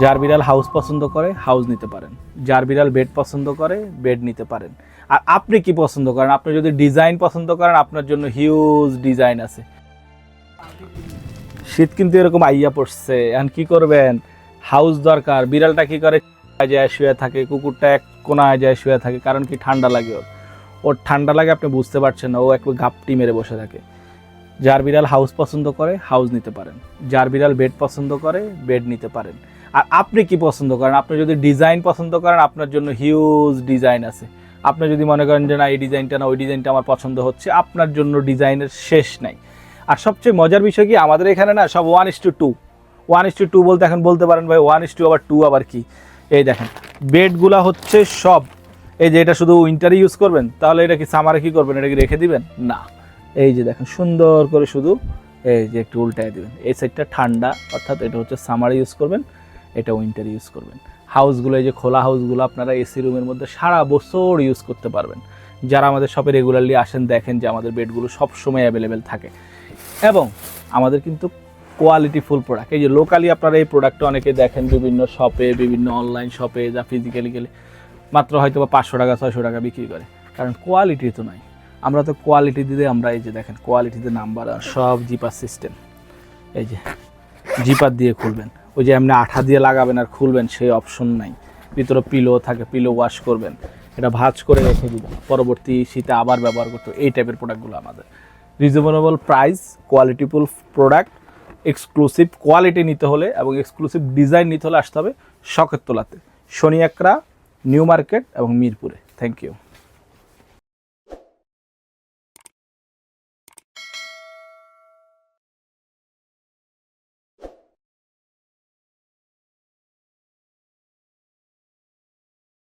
যার বিড়াল হাউস পছন্দ করে, হাউস নিতে পারেন। যার বিড়াল বেড পছন্দ করে, বেড নিতে পারেন। আর আপনি কি পছন্দ করেন? আপনি যদি ডিজাইন পছন্দ করেন, আপনার জন্য হিউজ ডিজাইন আছে। শীত কিন্তু এরকম আইয়া পড়ছে। এখন কি করবেন? হাউস দরকার। বিড়ালটা কি করে? যায় শুয়ে থাকে, কুকুরটা এক কোনায় যায় শুয়ে থাকে, কারণ কি ঠান্ডা লাগে ওর। ওর ঠান্ডা লাগে আপনি বুঝতে পারছেন না, ও একটু গাপটি মেরে বসে থাকে। যার বিড়াল হাউস পছন্দ করে, হাউস নিতে পারেন। যার বিড়াল বেড পছন্দ করে, বেড নিতে পারেন। আর আপনি কি পছন্দ করেন? আপনি যদি ডিজাইন পছন্দ করেন, আপনার জন্য হিউজ ডিজাইন আছে। আপনি যদি মনে করেন যে, না, এই ডিজাইনটা না, ওই ডিজাইনটা আমার পছন্দ হচ্ছে, আপনার জন্য ডিজাইনের শেষ নাই। আর সবচেয়ে মজার বিষয় কি, আমাদের এখানে না সব one is two two one is two two বলতে এখন বলতে পারেন ভাই ওয়ান ইস টু আবার টু আবার কি? এই দেখেন বেডগুলা হচ্ছে সব। এই যে এটা শুধু উইন্টারে ইউজ করবেন, তাহলে এটা কি সামারে কি করবেন? এটা কি রেখে দিবেন? না। এই যে দেখেন, সুন্দর করে শুধু এই যে একটু উল্টায় দিবেন। এই সাইডটা ঠান্ডা, অর্থাৎ এটা হচ্ছে সামারে ইউজ করবেন। এটা উইন্টারে ইউজ করবেন। হাউসগুলো এই যে খোলা হাউসগুলো আপনারা এসি রুমের মধ্যে সারা বছর ইউজ করতে পারবেন। যারা আমাদের শপে রেগুলারলি আসেন, দেখেন যে আমাদের বেডগুলো সব সময় অ্যাভেলেবেল থাকে। এবং আমাদের কিন্তু কোয়ালিটি ফুল প্রোডাক্ট এই যে লোকালি আপনারা এই প্রোডাক্টটা অনেকে দেখেন বিভিন্ন শপে বিভিন্ন অনলাইন শপে যা ফিজিক্যালি গেলে। মাত্র হয়তো বা পাঁচশো টাকা, ছয়শো টাকা বিক্রি করে। কারণ কোয়ালিটি তো নাই। আমরা তো কোয়ালিটি দিতে আমরা এই যে দেখেন কোয়ালিটিতে নাম্বার সব জিপার সিস্টেম এই যে জিপার দিয়ে খুলবেন। ওই যে এমনি আঠা দিয়ে লাগাবেন আর খুলবেন, সেই অপশন নাই। ভিতরে পিলো থাকে পিলো ওয়াশ করবেন। এটা ভাজ করে রেখে দিবেন পরবর্তী শীতে আবার ব্যবহার করতে এই টাইপের প্রোডাক্টগুলো আমাদের। Reasonable price qualityful product exclusive quality নিতে হলে এবং এক্সক্লুসিভ ডিজাইন নিতে হলে আসতে হবে শখের তোলাতে। শনি একরা নিউ মার্কেট এবং মিরপুরে। Thank you